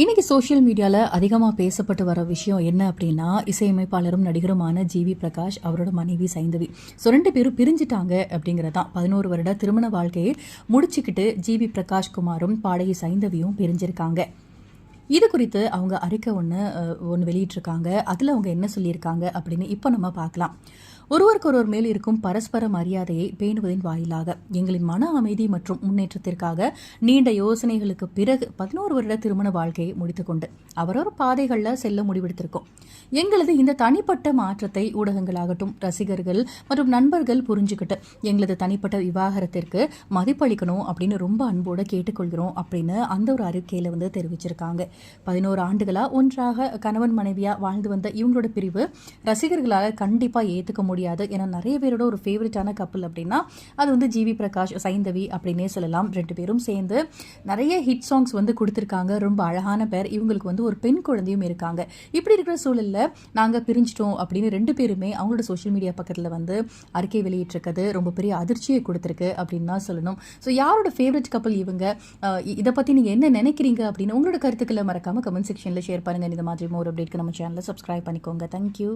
இன்னைக்கு சோஷியல் மீடியாவில் அதிகமாக பேசப்பட்டு வர விஷயம் என்ன அப்படின்னா இசையமைப்பாளரும் நடிகருமான ஜிவி பிரகாஷ் அவரோட மனைவி சைந்தவி. ஸோ ரெண்டு பேரும் பிரிஞ்சிட்டாங்க அப்படிங்கிறதான் பதினோரு வருட திருமண வாழ்க்கையை முடிச்சுக்கிட்டு ஜிவி பிரகாஷ் குமாரும் பாடகி சைந்தவியும் பிரிஞ்சிருக்காங்க. இது குறித்து அவங்க அறிக்கை ஒன்று ஒன்று வெளியிட்டிருக்காங்க. அதில் அவங்க என்ன சொல்லியிருக்காங்க அப்படின்னு இப்போ நம்ம பார்க்கலாம். ஒருவருக்கொருவர் மேல் இருக்கும் பரஸ்பர மரியாதையை பேணுவதின் வாயிலாக எங்களின் மன அமைதி மற்றும் முன்னேற்றத்திற்காக நீண்ட யோசனைகளுக்கு பிறகு பதினோரு வருட திருமண வாழ்க்கையை முடித்துக்கொண்டு அவரவர் பாதைகளில் செல்ல முடிவெடுத்திருக்கோம். எங்களது இந்த தனிப்பட்ட மாற்றத்தை ஊடகங்களாகட்டும் ரசிகர்கள் மற்றும் நண்பர்கள் புரிஞ்சுக்கிட்டு எங்களது தனிப்பட்ட விவாகரத்திற்கு மதிப்பளிக்கணும் அப்படின்னு ரொம்ப அன்போடு கேட்டுக்கொள்கிறோம் அப்படின்னு அந்த ஒரு அறிக்கையில் வந்து தெரிவிச்சிருக்காங்க. பதினோரு ஆண்டுகளாக ஒன்றாக கணவன் மனைவியாக வாழ்ந்து வந்த இவங்களோட பிரிவு ரசிகர்களால் கண்டிப்பாக ஏற்றுக்க முடியாது. ஏன்னா நிறைய பேரோட ஒரு ஃபேவரட்டான கப்பல் அப்படின்னா அது வந்து ஜிவி பிரகாஷ் சைந்தவி அப்படின்னே சொல்லலாம். ரெண்டு பேரும் சேர்ந்து நிறைய ஹிட் சாங்ஸ் வந்து கொடுத்துருக்காங்க. ரொம்ப அழகான பேர். இவங்களுக்கு வந்து ஒரு பெண் குழந்தையும் இருக்காங்க. இப்படி இருக்கிற சூழலில் நாங்கள் பிரிஞ்சிட்டோம் அப்படின்னு ரெண்டு பேருமே அவங்களோட சோஷியல் மீடியா பக்கத்தில் வந்து அறிக்கை வெளியிட்டிருக்கிறது ரொம்ப பெரிய அதிர்ச்சியை கொடுத்துருக்கு அப்படின்னு தான் சொல்லணும். ஸோ யாரோட ஃபேவரட் கப்பல் இவங்க? இதை பற்றி நீங்கள் என்ன நினைக்கிறீங்க அப்படின்னு உங்களோட கருத்துக்களை மறக்காமல் கமெண்ட் செக்ஷனில் ஷேர் பண்ணுங்கள் இந்த மாதிரி மோர் அப்டேட்க்கு நம்ம சேனலை சப்ஸ்கிரைப் பண்ணிக்கோங்க. தேங்க்யூ